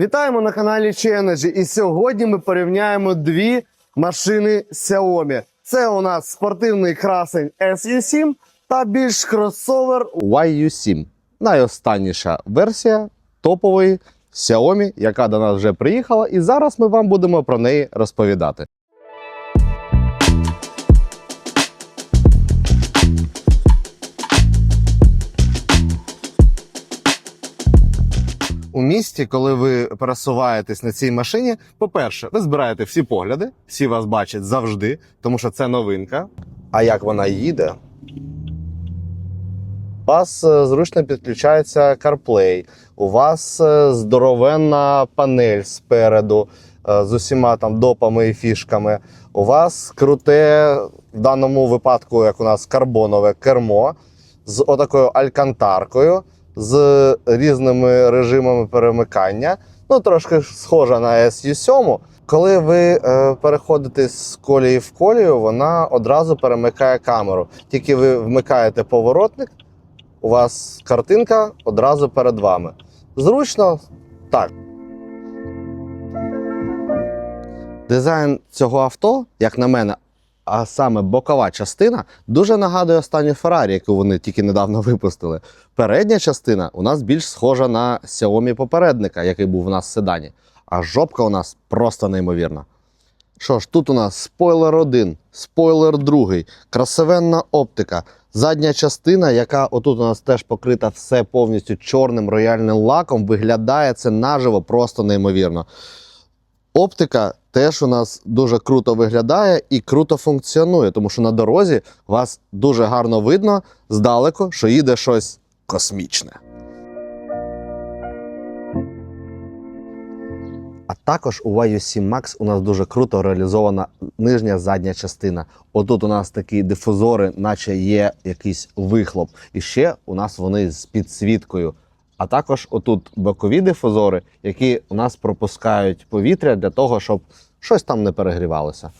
Вітаємо на каналі Chi І сьогодні ми порівняємо дві машини Xiaomi. Це у нас спортивний красень SU7 та більш кросовер YU7. Найостанніша версія топової Xiaomi, яка до нас вже приїхала, і зараз ми вам будемо про неї розповідати. У місті, коли ви пересуваєтесь на цій машині, по-перше, ви збираєте всі погляди, всі вас бачать завжди, тому що це новинка. А як вона їде? У вас е, зручно підключається CarPlay, у вас е, здоровенна панель спереду е, з усіма там допами і фішками. У вас круте в даному випадку, як у нас карбонове кермо з отакою алькантаркою, з різними режимами перемикання. Ну, трошки схожа на SU7. Коли ви е, переходите з колії в колію, вона одразу перемикає камеру. Тільки ви вмикаєте поворотник, у вас картинка одразу перед вами. Зручно? Так. Дизайн цього авто, як на мене, а саме бокова частина, дуже нагадує останню Ferrari, яку вони тільки недавно випустили. Передня частина у нас більш схожа на Xiaomi попередника, який був у нас в седані. А жопка у нас просто неймовірна. Що ж, тут у нас спойлер 1, спойлер 2, красивенна оптика, задня частина, яка отут у нас теж покрита все повністю чорним рояльним лаком, виглядає це наживо просто неймовірно. Оптика теж у нас дуже круто виглядає і круто функціонує, тому що на дорозі вас дуже гарно видно здалеку, що їде щось космічне. А також у YU7 Max у нас дуже круто реалізована нижня задня частина. Отут у нас такі дифузори, наче є якийсь вихлоп. І ще у нас вони з підсвіткою. А також отут бокові дифузори, які у нас пропускають повітря для того, щоб щось там не перегрівалося.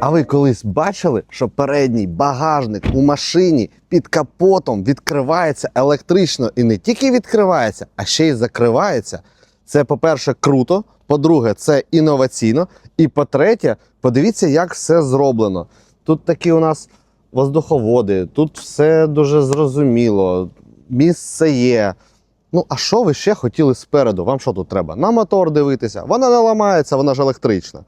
А ви колись бачили, що передній багажник у машині під капотом відкривається електрично і не тільки відкривається, а ще й закривається? Це, по-перше, круто. По-друге, це інноваційно. І по-третє, подивіться, як все зроблено. Тут такі у нас воздуховоди, тут все дуже зрозуміло, місце є. Ну, а що ви ще хотіли спереду? Вам що тут треба? На мотор дивитися. Вона не ламається, вона ж електрична.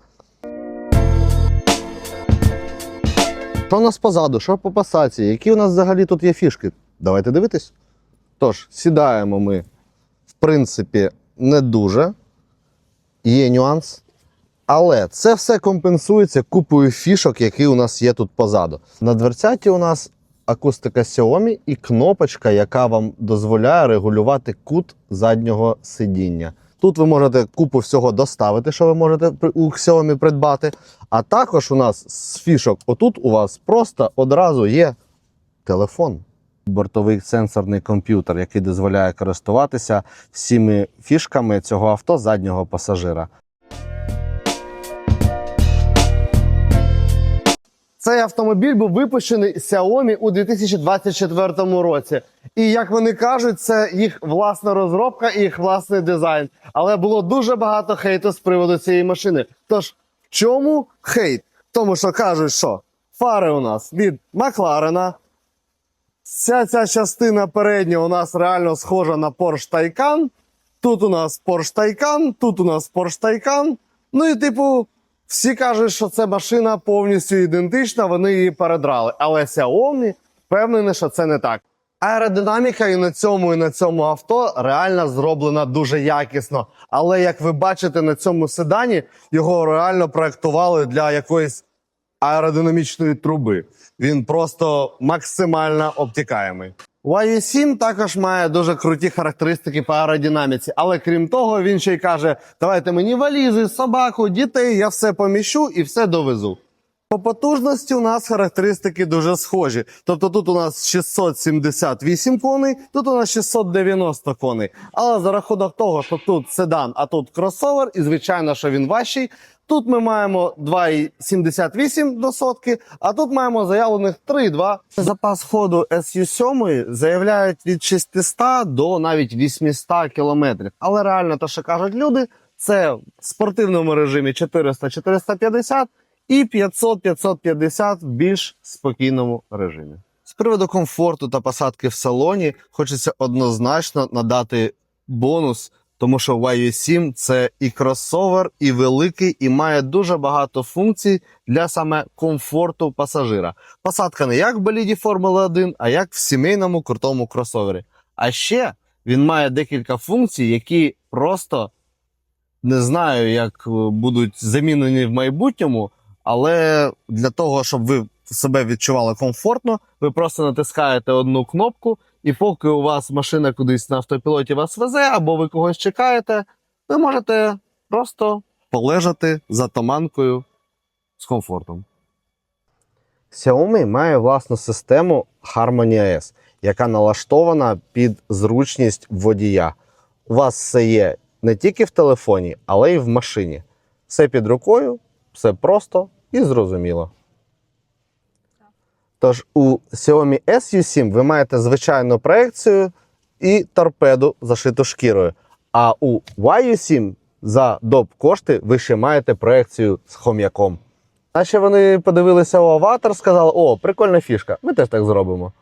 Що у нас позаду, що по пасації, які у нас взагалі тут є фішки? Давайте дивитись. Тож, сідаємо ми, в принципі, не дуже. Є нюанс. Але це все компенсується купою фішок, які у нас є тут позаду. На дверцяті у нас акустика Xiaomi і кнопочка, яка вам дозволяє регулювати кут заднього сидіння. Тут ви можете купу всього доставити, що ви можете у Xiaomi придбати. А також у нас з фішок, отут у вас просто одразу є телефон. Бортовий сенсорний комп'ютер, який дозволяє користуватися всіми фішками цього авто заднього пасажира. Цей автомобіль був випущений Xiaomi у 2024 році. І як вони кажуть, це їх власна розробка і їх власний дизайн. Але було дуже багато хейту з приводу цієї машини. Тож, в чому хейт? Тому що кажуть, що фари у нас від Макларена. Вся ця частина передня у нас реально схожа на Porsche Taycan. Тут у нас Porsche Taycan, тут у нас Porsche Taycan. Ну і типу, всі кажуть, що це машина повністю ідентична, вони її передрали. Але Xiaomi впевнені, що це не так. Аеродинаміка і на цьому, і на цьому авто реально зроблена дуже якісно. Але як ви бачите на цьому седані, його реально проектували для якоїсь аеродинамічної труби. Він просто максимально обтікаємий. YU7 також має дуже круті характеристики по аеродинаміці, але крім того, він ще й каже: давайте мені валізи, собаку, дітей, я все поміщу і все довезу. По потужності у нас характеристики дуже схожі. Тобто тут у нас 678 коней, тут у нас 690 коней. Але за рахунок того, що тут седан, а тут кросовер, і звичайно, що він важчий. Тут ми маємо 2,78 до сотки, а тут маємо заявлених 3,2. Запас ходу SU7 заявляють від 600 до навіть 800 кілометрів. Але реально, те, що кажуть люди, це в спортивному режимі 400-450 і 500-550 в більш спокійному режимі. З приводу комфорту та посадки в салоні хочеться однозначно надати бонус, тому що YU7 це і кросовер, і великий, і має дуже багато функцій для саме комфорту пасажира. Посадка не як в боліді Формули 1, а як в сімейному крутому кросовері. А ще він має декілька функцій, які просто не знаю, як е, будуть замінені в майбутньому, але для того, щоб ви себе відчували комфортно, ви просто натискаєте одну кнопку, і поки у вас машина кудись на автопілоті вас везе, або ви когось чекаєте, ви можете просто полежати за томанкою з комфортом. Xiaomi має власну систему Harmony OS, яка налаштована під зручність водія. У вас все є не тільки в телефоні, але й в машині. Все під рукою, все просто і зрозуміло. Тож у Xiaomi SU7 ви маєте звичайну проекцію і торпеду зашиту шкірою. А у YU7 за доп кошти ви ще маєте проекцію з хом'яком. Наче вони подивилися у аватар, сказали: о, прикольна фішка, ми теж так зробимо.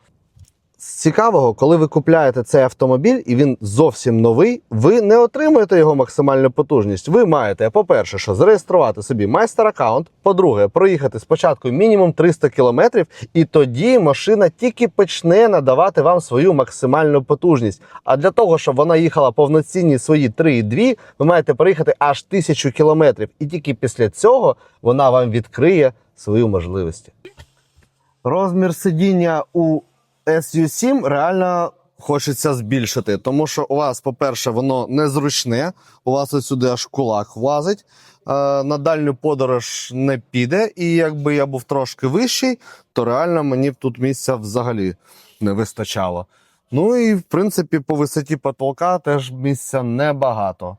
З цікавого, коли ви купляєте цей автомобіль і він зовсім новий, ви не отримуєте його максимальну потужність. Ви маєте, по-перше, що зареєструвати собі майстер-аккаунт, по-друге, проїхати спочатку мінімум 300 кілометрів, і тоді машина тільки почне надавати вам свою максимальну потужність. А для того, щоб вона їхала повноцінні свої 3,2, ви маєте проїхати аж 1000 кілометрів. І тільки після цього вона вам відкриє свої можливості. Розмір сидіння у SU7 реально хочеться збільшити, тому що у вас, по-перше, воно незручне, у вас ось сюди аж кулак влазить. Е, на дальню подорож не піде, і якби я був трошки вищий, то реально мені б тут місця взагалі не вистачало. Ну і в принципі по висоті потолка теж місця небагато.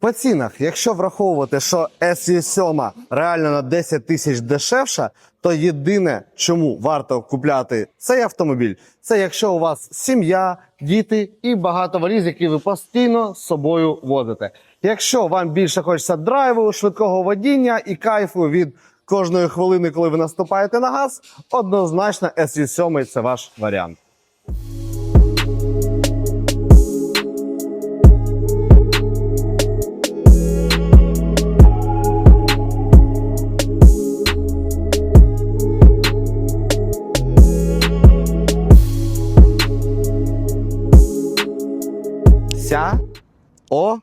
По цінах, якщо враховувати, що SU7 реально на 10 тисяч дешевша, то єдине, чому варто купляти цей автомобіль, це якщо у вас сім'я, діти і багато валіз, які ви постійно з собою возите. Якщо вам більше хочеться драйву, швидкого водіння і кайфу від кожної хвилини, коли ви наступаєте на газ, однозначно SU7 це ваш варіант. Xiaomi.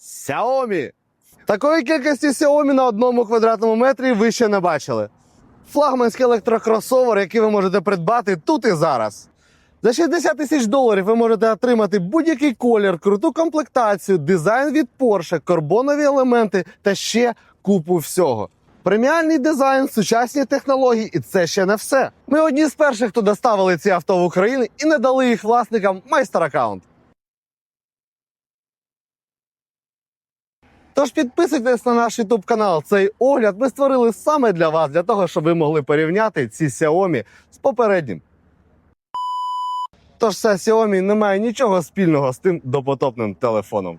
Xiaomi. Такої кількості Xiaomi на одному квадратному метрі ви ще не бачили. Флагманський електрокросовер, який ви можете придбати тут і зараз. За 60 тисяч доларів ви можете отримати будь-який колір, круту комплектацію, дизайн від Porsche, карбонові елементи та ще купу всього. Преміальний дизайн, сучасні технології, і це ще не все. Ми одні з перших, хто доставили ці авто в Україну і не дали їх власникам майстер-аккаунт. Тож підписуйтесь на наш YouTube канал. Цей огляд ми створили саме для вас, для того, щоб ви могли порівняти ці Xiaomi з попереднім. Тож ця Xiaomi не має нічого спільного з тим допотопним телефоном.